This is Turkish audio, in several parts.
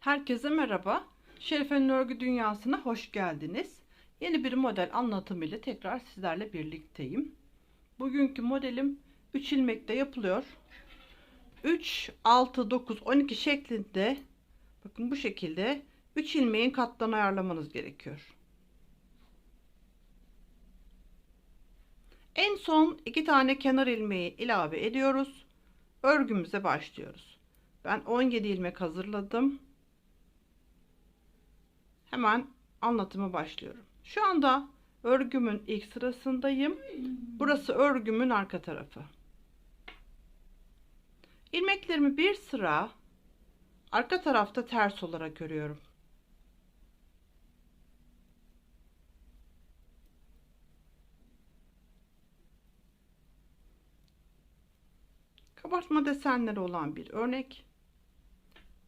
Herkese merhaba. Şerife'nin örgü dünyasına hoş geldiniz. Yeni bir model anlatımı ile tekrar sizlerle birlikteyim. Bugünkü modelim 3 ilmekte yapılıyor. 3, 6, 9, 12 şeklinde bakın bu şekilde 3 ilmeğin katlarını ayarlamanız gerekiyor. En son 2 tane kenar ilmeği ilave ediyoruz. Örgümüze başlıyoruz. Ben 17 ilmek hazırladım. Hemen anlatıma başlıyorum. Şu anda örgümün ilk sırasındayım. Burası örgümün arka tarafı. İlmeklerimi bir sıra arka tarafta ters olarak örüyorum. Kabartma desenleri olan bir örnek.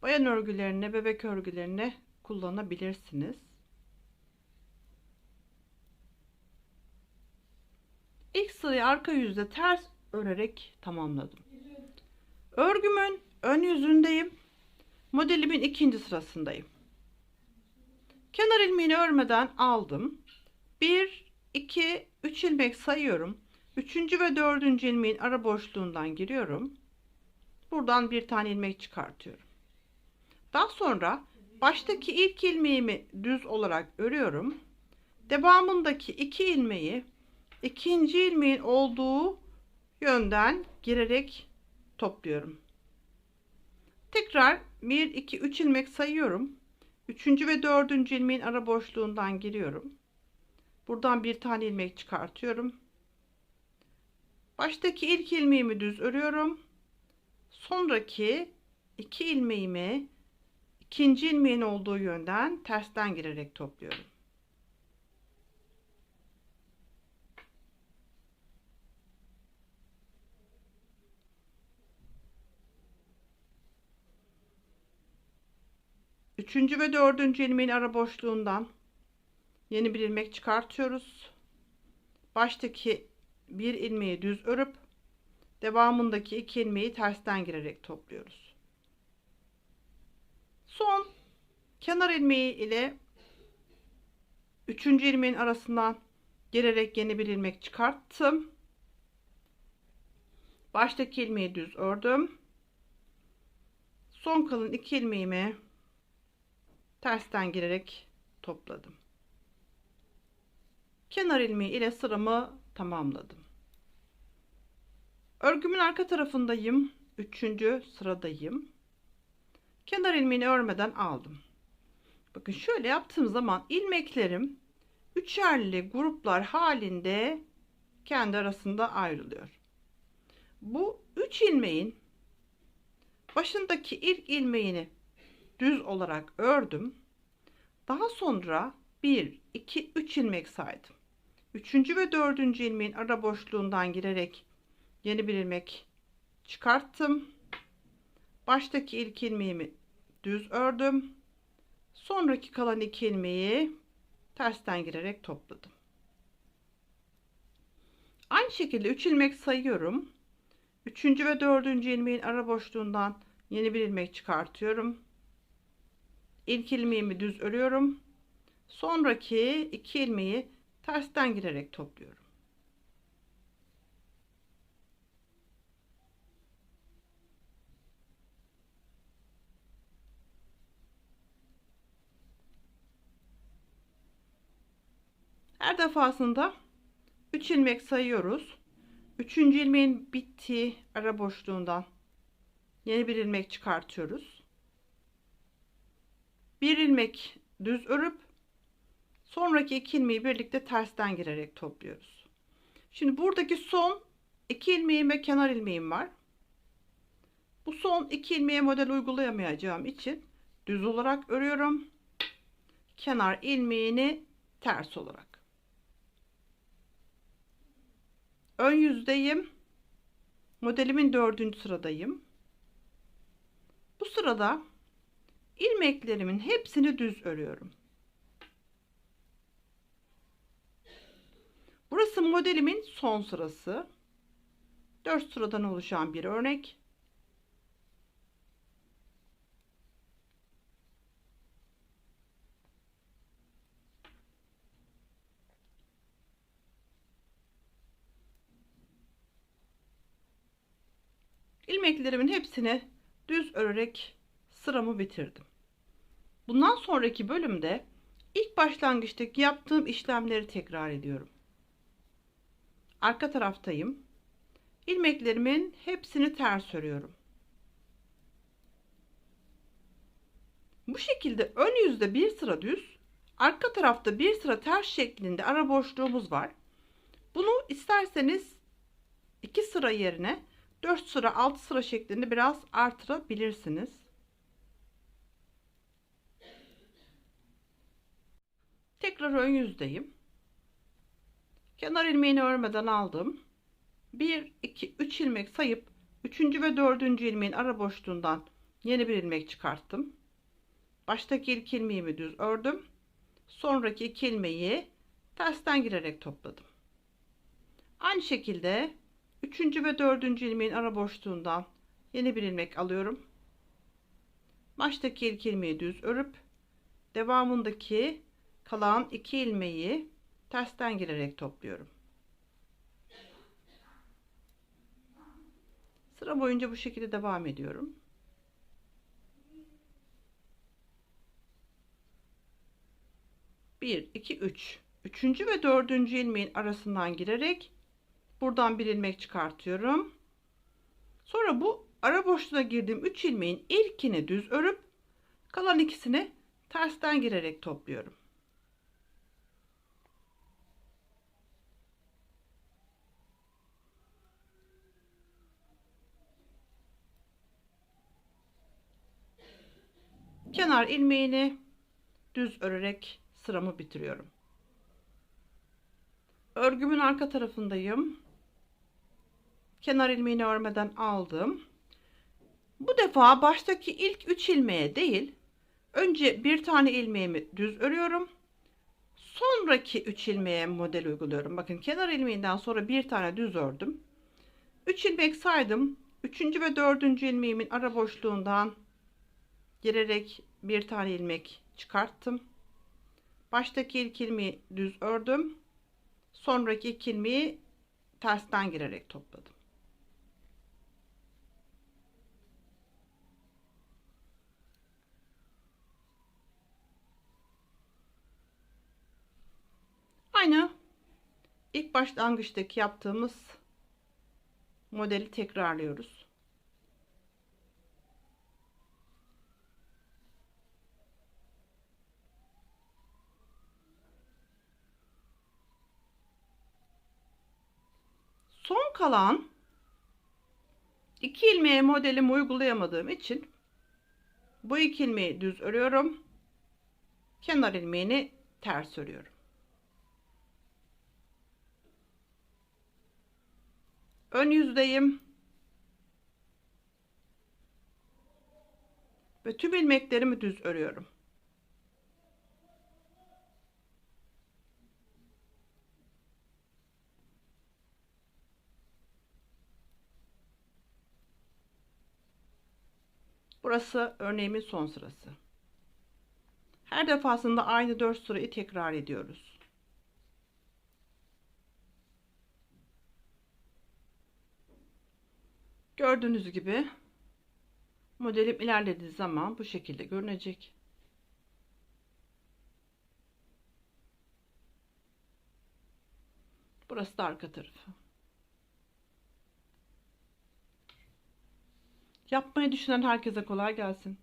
Bayan örgülerine, bebek örgülerine kullanabilirsiniz. İlk sırayı arka yüzde ters örerek tamamladım. Örgümün ön yüzündeyim. Modelimin ikinci sırasındayım. Kenar ilmeğini örmeden aldım. 1, 2, 3 ilmek sayıyorum. Üçüncü ve dördüncü ilmeğin ara boşluğundan giriyorum. Buradan bir tane ilmek çıkartıyorum. Daha sonra baştaki ilk ilmeğimi düz olarak örüyorum. Devamındaki iki ilmeği ikinci ilmeğin olduğu yönden girerek topluyorum. Tekrar 1 2 3 ilmek sayıyorum. Üçüncü ve dördüncü ilmeğin ara boşluğundan giriyorum. Buradan bir tane ilmek çıkartıyorum. Baştaki ilk ilmeğimi düz örüyorum. Sonraki iki ilmeğimi ikinci ilmeğin olduğu yönden tersten girerek topluyorum. Üçüncü ve dördüncü ilmeğin ara boşluğundan yeni bir ilmek çıkartıyoruz. Baştaki bir ilmeği düz örüp devamındaki iki ilmeği tersten girerek topluyoruz. Son kenar ilmeği ile üçüncü ilmeğin arasından girerek yeni bir ilmek çıkarttım. Baştaki ilmeği düz ördüm. Son kalan iki ilmeğimi tersten girerek topladım. Kenar ilmeği ile sıramı tamamladım. Örgümün arka tarafındayım. Üçüncü sıradayım. Kenar ilmeğini örmeden aldım. Bakın şöyle yaptığım zaman ilmeklerim üçerli gruplar halinde kendi arasında ayrılıyor. Bu üç ilmeğin başındaki ilk ilmeğini düz olarak ördüm. Daha sonra 1, 2, 3 ilmek saydım. Üçüncü ve dördüncü ilmeğin ara boşluğundan girerek yeni bir ilmek çıkarttım. Baştaki ilk ilmeğimi düz ördüm. Sonraki kalan iki ilmeği tersten girerek topladım. Aynı şekilde 3 ilmek sayıyorum. Üçüncü ve dördüncü ilmeğin ara boşluğundan yeni bir ilmek çıkartıyorum. İlk ilmeğimi düz örüyorum. Sonraki iki ilmeği tersten girerek topluyorum. Her defasında 3 ilmek sayıyoruz. 3. ilmeğin bittiği ara boşluğundan yeni bir ilmek çıkartıyoruz. Bir ilmek düz örüp sonraki iki ilmeği birlikte tersten girerek topluyoruz. Şimdi buradaki son iki ilmeğim ve kenar ilmeğim var. Bu son iki ilmeğe model uygulayamayacağım için düz olarak örüyorum. Kenar ilmeğini ters olarak. Ön yüzdeyim. Modelimin dördüncü sıradayım. Bu sırada ilmeklerimin hepsini düz örüyorum. Burası modelimin son sırası. 4 sıradan oluşan bir örnek. İlmeklerimin hepsini düz örerek sıramı bitirdim. Bundan sonraki bölümde ilk başlangıçtaki yaptığım işlemleri tekrar ediyorum. Arka taraftayım. İlmeklerimin hepsini ters örüyorum. Bu şekilde ön yüzde bir sıra düz, arka tarafta bir sıra ters şeklinde ara boşluğumuz var. Bunu isterseniz iki sıra yerine 4 sıra 6 sıra şeklinde biraz artırabilirsiniz. Tekrar ön yüzdeyim. Kenar ilmeğini örmeden aldım. 1 2 3 ilmek sayıp 3. ve 4. ilmeğin ara boşluğundan yeni bir ilmek çıkarttım. Baştaki ilk ilmeğimi düz ördüm. Sonraki iki ilmeği tersten girerek topladım. Aynı şekilde 3. ve 4. ilmeğin ara boşluğundan yeni bir ilmek alıyorum. Baştaki ilk ilmeği düz örüp devamındaki kalan iki ilmeği tersten girerek topluyorum. Sıra boyunca bu şekilde devam ediyorum. Bir, iki, üç. Üçüncü ve dördüncü ilmeğin arasından girerek buradan bir ilmek çıkartıyorum. Sonra bu ara boşluğuna girdiğim 3 ilmeğin ilkini düz örüp kalan ikisini tersten girerek topluyorum. kenar ilmeğini düz örerek sıramı bitiriyorum. Örgümün arka tarafındayım. Kenar ilmeğini örmeden aldım. Bu defa baştaki ilk 3 ilmeğe değil, önce bir tane ilmeğimi düz örüyorum. Sonraki 3 ilmeğe model uyguluyorum. Bakın kenar ilmeğinden sonra bir tane düz ördüm. 3 ilmek saydım. 3. ve 4. ilmeğimin ara boşluğundan girerek bir tane ilmek çıkarttım. Baştaki ilk ilmeği düz ördüm. Sonraki iki ilmeği tersten girerek topladım. Aynı ilk başlangıçtaki yaptığımız modeli tekrarlıyoruz. Son kalan iki ilmeğe modelimi uygulayamadığım için bu iki ilmeği düz örüyorum. Kenar ilmeğini ters örüyorum. Ön yüzdeyim. Ve tüm ilmeklerimi düz örüyorum. Burası örneğimin son sırası. Her defasında aynı 4 sırayı tekrar ediyoruz. Gördüğünüz gibi modelim ilerlediği zaman bu şekilde görünecek. Burası da arka tarafı. Yapmayı düşünen herkese kolay gelsin.